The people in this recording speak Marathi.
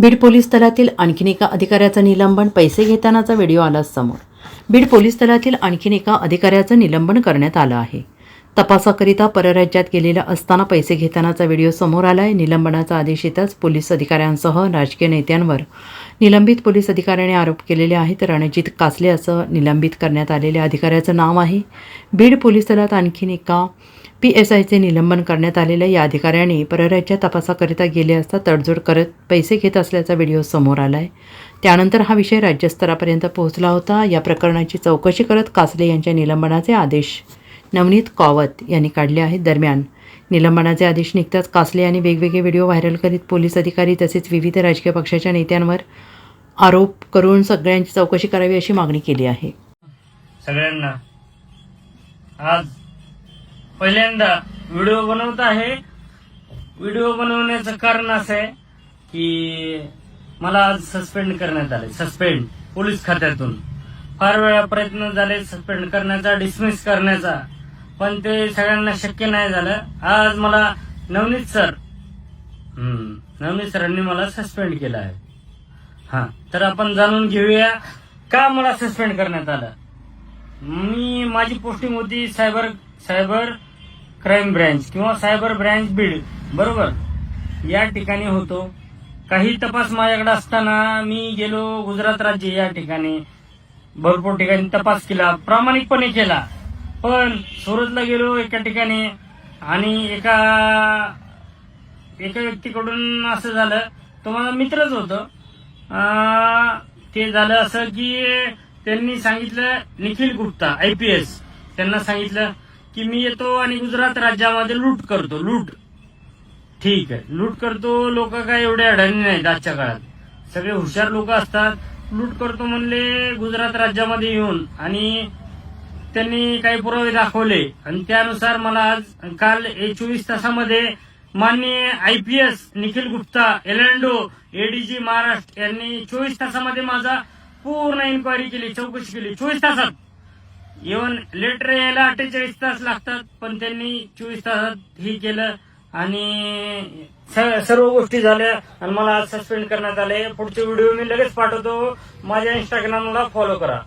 बीड पोलीस दलातील आणखीन एका अधिकाऱ्याचं निलंबन पैसे घेतानाचा व्हिडिओ आला समोर. बीड पोलीस दलातील आणखीन एका अधिकाऱ्याचं निलंबन करण्यात आलं आहे. तपासाकरिता परराज्यात गेलेला असताना पैसे घेतानाचा व्हिडिओ समोर आला आहे निलंबनाचा आदेश येताच पोलीस अधिकाऱ्यांसह राजकीय नेत्यांवर निलंबित पोलीस अधिकाऱ्याने आरोप केलेले आहेत. रणजित कासले असं निलंबित करण्यात आलेल्या अधिकाऱ्याचं नाव आहे. बीड पोलीस दलात आणखीन एका पी एस आयचे निलंबन करण्यात आलेल्या या अधिकाऱ्याने परराज्यात तपासाकरिता गेले असता तडजोड करत पैसे घेत असल्याचा व्हिडिओ समोर आला आहे त्यानंतर हा विषय राज्यस्तरापर्यंत पोहोचला होता. या प्रकरणाची चौकशी करत कासले यांच्या निलंबनाचे आदेश नवनीत कावत यांनी काढले आहेत. दरम्यान निलंबनाचे आदेश निघताच कासले यांनी वेगवेगळे व्हिडिओ व्हायरल करीत पोलीस अधिकारी तसेच विविध राजकीय पक्षाच्या नेत्यांवर आरोप करून सगळ्यांची चौकशी करावी अशी मागणी केली आहे. सगळ्यांना आज पहिल्यांदा व्हिडिओ बनवत आहे. व्हिडिओ बनवण्याचं कारण असं आहे की मला आज सस्पेंड करण्यात आले सस्पेंड पोलीस खात्यातून. फार वेळा प्रयत्न झाले सस्पेंड करण्याचा डिसमिस करण्याचा. पण ते सगळ्यांना शक्य नाही झालं. आज मला नवनीत सर नवनीत सरांनी मला सस्पेंड केलं आहे. हा तर आपण जाणून घेऊया का मला सस्पेंड करण्यात आलं. मी माझी पोस्टिंग होती सायबर सायबर क्राईम ब्रँच किंवा सायबर ब्रँच बीड बरोबर? या ठिकाणी होतो. काही तपास माझ्याकडे असताना मी गेलो गुजरात राज्य या ठिकाणी. भरपूर ठिकाणी तपास केला प्रामाणिकपणे केला. पण सुरतला गेलो एका ठिकाणी आणि एका एका व्यक्तीकडून असं झालं तो माझा मित्रच होतं. ते झालं असं की त्यांनी सांगितलं Nikhil Gupta I P S त्यांना सांगितलं की मी येतो आणि गुजरात राज्यामध्ये लूट करतो लूट. ठीक आहे. लूट करतो लोक काय एवढे अडाणी नाहीत आजच्या काळात. सगळे हुशार लोक असतात. लूट करतो म्हणले गुजरात राज्यामध्ये येऊन. आणि त्यांनी काही पुरावे दाखवले. आणि त्यानुसार मला आज काल चोवीस तासामध्ये माननीय आयपीएस निखिल गुप्ता एलएनडो एडीजी महाराष्ट्र यांनी चोवीस तासामध्ये माझा पूर्ण इन्क्वायरी केली चौकशी केली. चोवीस तासात. इव्हन लेटर यायला अठ्ठेचाळीस तास लागतात पण त्यांनी चोवीस तासात हे केलं आणि सर्व गोष्टी झाल्या आणि मला आज सस्पेंड करण्यात आले पुढचे व्हिडिओ मी लगेच पाठवतो. माझ्या इंस्टाग्रामला फॉलो करा.